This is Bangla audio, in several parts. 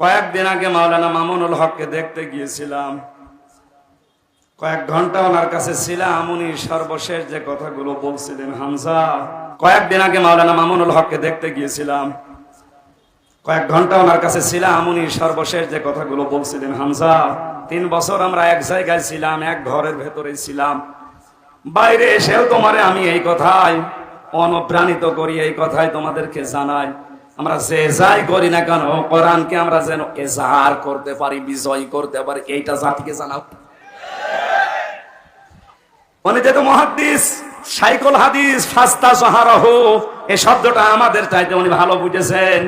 কয়েকদিন আগে মাওলানা মামুনুল হককে দেখতে গিয়েছিলাম। কয়েক ঘণ্টা ওনার কাছে ছিলাম, উনি সর্বশেষ যে কথাগুলো বলছিলেন, হামজা, কয়েকদিন আগে মাওলানা মামুনুল হককে দেখতে গিয়েছিলাম। কয়েক ঘণ্টা ওনার কাছে ছিলাম, উনি সর্বশেষ যে কথাগুলো বলছিলেন, হামজা, তিন বছর আমরা এক জায়গায় ছিলাম, এক ঘরের ভেতরে ছিলাম। বাইরে এসেও তোমারে আমি এই কথাই অনুপ্রাণিত করি, এই কথাই তোমাদেরকে জানাই। আমরা যে যাই করি না কেন, কোরআনকে আমরা যেন এজাহার করতে পারি, বিজয় করতে পারি, এইটা জাতিকে জানাও। যেহেতু মহাদিস, সাইকল হাদিস, ফাস্তা এই শব্দটা আমাদের চাইতে উনি ভালো বুঝেছেন।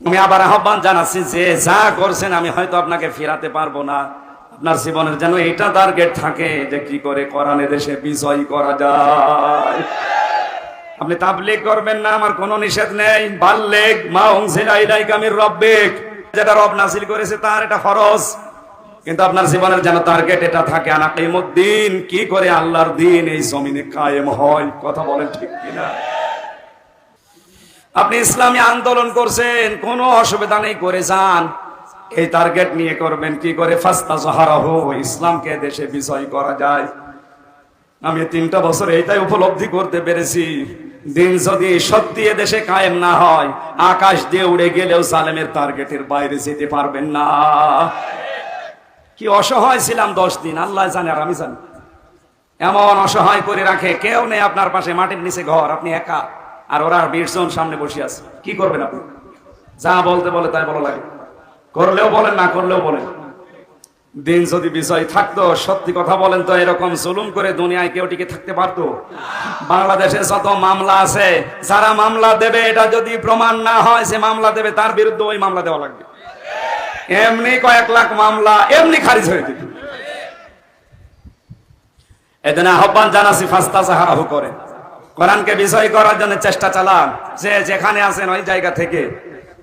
আমি আবার আহ্বান জানাচ্ছি যে যা করছেন আমি হয়তো আপনাকে ফেরাতে পারব না। আপনার জীবনের যেন এটা টার্গেট থাকে যে কি করে কোরআনের দেশে বিজয় করা যায়। আপনি তাবলিগ করবেন না, আমার কোনো নিষেধ নেই। বাল্লেগ মা উনজিলা ইলাইকা মির রব্বিক। যেটা রব নাসিল করেছে তার এটা ফরজ। কিন্তু আপনার জীবনের যেন টার্গেট এটা থাকে আনাকিমুদ্দিন কি করে আল্লাহর দিন এই জমিনে কায়েম হয়? কথা বলেন ঠিক কিনা? আপনি ইসলামী আন্দোলন করছেন, কোনো অসুবিধা নেই, করে যান। এই টার্গেট নিয়ে করবেন, কি করে? ফাস্তা সাহারাহ ইসলামকে দেশে বিজয় করা যায়। আমি তিনটা বছর এইটাই উপলব্ধি করতে পেরেছি। দিন যদি সত্যি দেশে কায়েম না হয়, আকাশ দিয়ে উড়ে গেলেও সালেমের টার্গেটের বাইরে যেতে পারবেন না। কি অসহায় ছিলাম দশ দিন, আল্লাহ জানে আর আমি জানি। এমন অসহায় করে রাখে, কেউ নেই আপনার পাশে, মাটির নিচে ঘর, আপনি একা। আর ওরা বীরজন সামনে বসে আছে। কি করবেন আপনি? যা বলতে বলে তাই বলা লাগে। করলেও বলেন, না করলেও বলেন। দিন যদি বিষয় থাকতো, সত্যি কথা বলেন তো, এরকম জুলুম করে দুনিয়ায় কেউ টিকে থাকতে পারতো? বাংলাদেশে যত মামলা আছে, যারা মামলা দেবে, এটা যদি প্রমাণ না হয় সে মামলা দেবে, তার বিরুদ্ধে ওই মামলা দেওয়া লাগবে। এমনি কয়েক লাখ মামলা, এমনি খারিজ হয়ে দিবে এদিন আহ্বান জানাসি ফাস্তা সাহারাহু করে কোরআনকে বিষয় করার জন্য চেষ্টা চালান। যে যেখানে আছেন ওই জায়গা থেকে।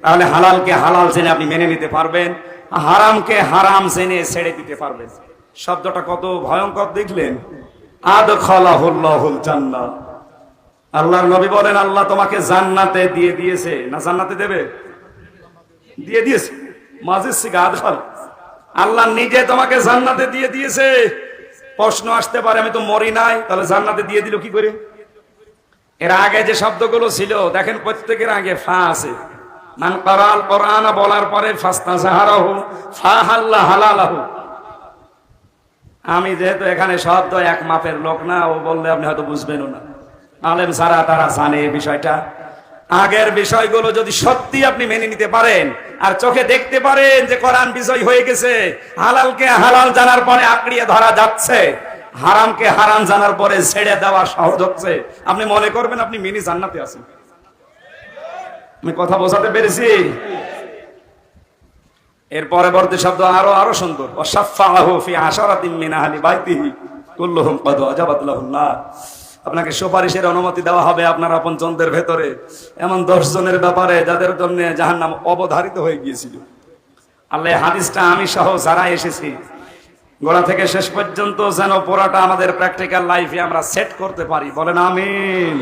তাহলে হালালকে হালাল জেনে আপনি মেনে নিতে পারবেন। হারামকে হারাম জেনে ছেড়ে দিতে পারবেন শব্দটা কত ভয়ঙ্কর দেখলেন? আদ খালাহুল্লাহুল জান্নাত আল্লাহর নবী বলেন, আল্লাহ তোমাকে জান্নাতে দিয়ে দিয়েছে। না জান্নাতে দেবে? দিয়ে দিয়েছে। মাঝে সিগা আদখাল। আল্লাহ নিজে তোমাকে জান্নাতে দিয়ে দিয়েছে। প্রশ্ন আসতে পারে, আমি তো মরি নাই। তাহলে জান্নাতে দিয়ে দিল কি করে? এর আগে যে শব্দগুলো ছিল, দেখেন প্রত্যেকের আগে ফা আছে। মান করাল কোরআন বলার পরে ফাস্তা সাহারাহু ফা হাল্লা হালালাহু। আমি যেহেতু এখানে শব্দ এক মাপের লোক না, ও বললে আপনি হয়তো বুঝবেনও না। আলেম সারা তারা জানে এই বিষয়টা। আগের বিষয়গুলো যদি সত্যি আপনি মেনে নিতে পারেন, আর চোখে দেখতে পারেন যে কোরআন বিষয় হয়ে গেছে, হালালকে হালাল জানার পরে আঁকড়িয়ে ধরা যাচ্ছে, হারামকে হারাম জানার পরে ছেড়ে দেওয়া সহজ হচ্ছে। আপনি মনে করবেন আপনি মিনি জান্নাতে আছেন। আমি কথা বোঝাতে পেরেছি? এর পরবর্তী শব্দ আরও আরও সুন্দর। আপনাকে সুপারিশের অনুমতি দেওয়া হবে আপনার আপনজনদের ভেতরে। এমন দশ জনের ব্যাপারে যাদের জন্য জাহান্নাম অবধারিত হয়ে গিয়েছিল। আল্লাহ হাদিসটা আমি সহ যারা এসেছি, গোড়া থেকে শেষ পর্যন্ত যেন পুরাটা আমাদের প্র্যাকটিক্যাল লাইফে আমরা সেট করতে পারি। বলেন আমিন।